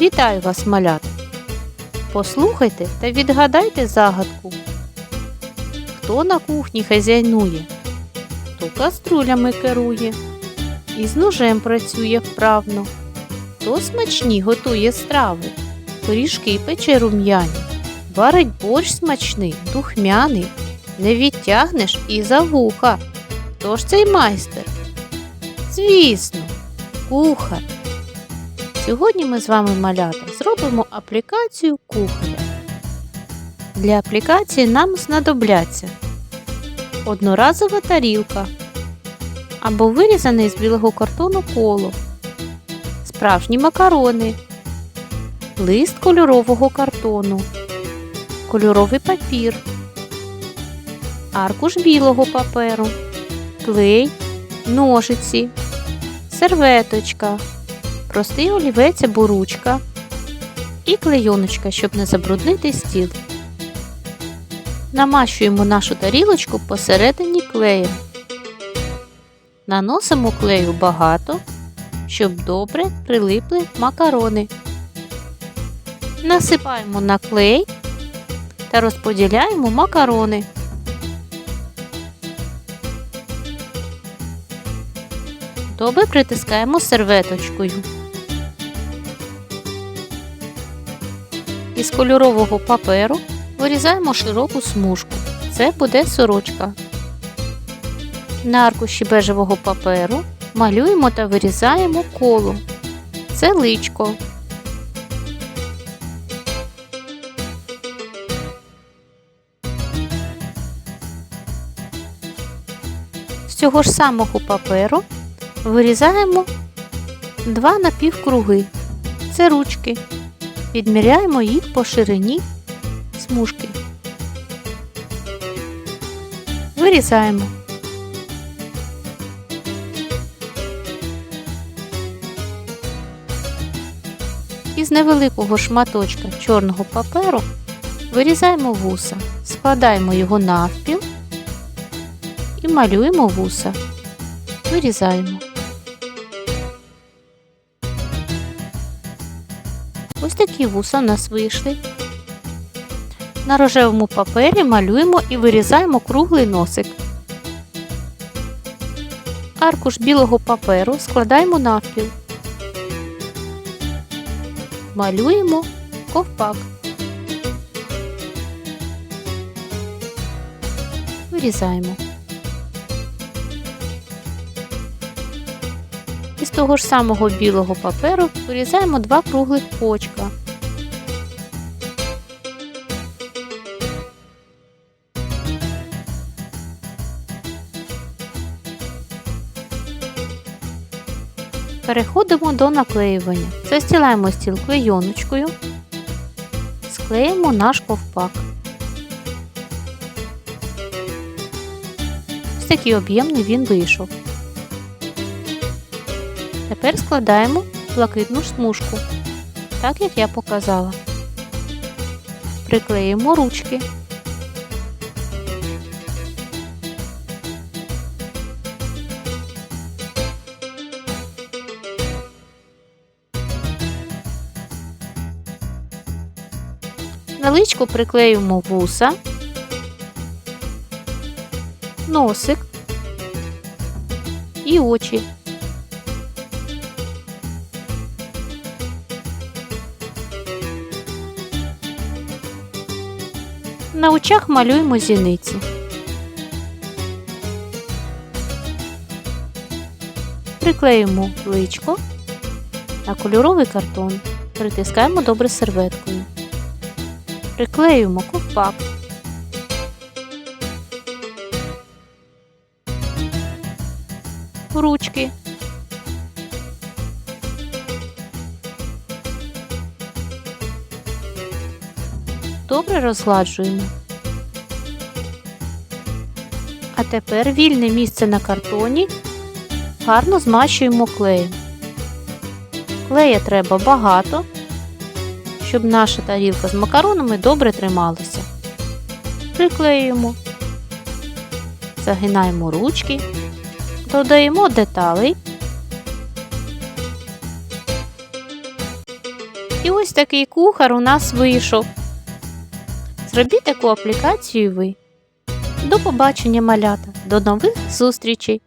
Вітаю вас, малята! Послухайте та відгадайте загадку. Хто на кухні хазяйнує, хто каструлями керує, і з ножем працює вправно, хто смачні готує страви, пиріжки пече рум'яні, варить борщ смачний, духмяний, не відтягнеш і за вуха. Хто ж цей майстер? Звісно, кухар. Сьогодні ми з вами, малята, зробимо аплікацію кухаря. Для аплікації нам знадобляться одноразова тарілка або вирізане з білого картону коло, справжні макарони, лист кольорового картону, кольоровий папір, аркуш білого паперу, клей, ножиці, серветочка простий олівець або ручка і клейоночка, щоб не забруднити стіл. Намащуємо нашу тарілочку посередині клеєм. Наносимо клею багато, щоб добре прилипли макарони. Насипаємо на клей та розподіляємо макарони. Добре притискаємо серветочкою. Із кольорового паперу вирізаємо широку смужку. Це буде сорочка. На аркуші бежевого паперу малюємо та вирізаємо коло. Це личко. З цього ж самого паперу вирізаємо два напівкруги. Це ручки. Відміряємо їх по ширині смужки. Вирізаємо. Із невеликого шматочка чорного паперу вирізаємо вуса, складаємо його навпіл і малюємо вуса. Вирізаємо. Такі вуса у нас вийшли. На рожевому папері малюємо і вирізаємо круглий носик. Аркуш білого паперу складаємо навпіл. Малюємо ковпак. Вирізаємо. Із того ж самого білого паперу вирізаємо два круглих очка. Переходимо до наклеювання. Застілаємо стіл клейоночкою, склеїмо наш ковпак. Ось такий об'ємний він вийшов. Тепер складаємо блакитну смужку, так як я показала. Приклеїмо ручки. На личку приклеюємо вуса, носик і очі. На очах малюємо зіниці. Приклеїмо личко на кольоровий картон. Притискаємо добре серветкою. Приклеюємо ковпак. Ручки. Добре розгладжуємо. А тепер вільне місце на картоні гарно змащуємо клеєм. Клея треба багато, щоб наша тарілка з макаронами добре трималася. Приклеюємо, загинаємо ручки, додаємо деталей і ось такий кухар у нас вийшов. Зробіть таку аплікацію і ви. До побачення, малята, до нових зустрічей!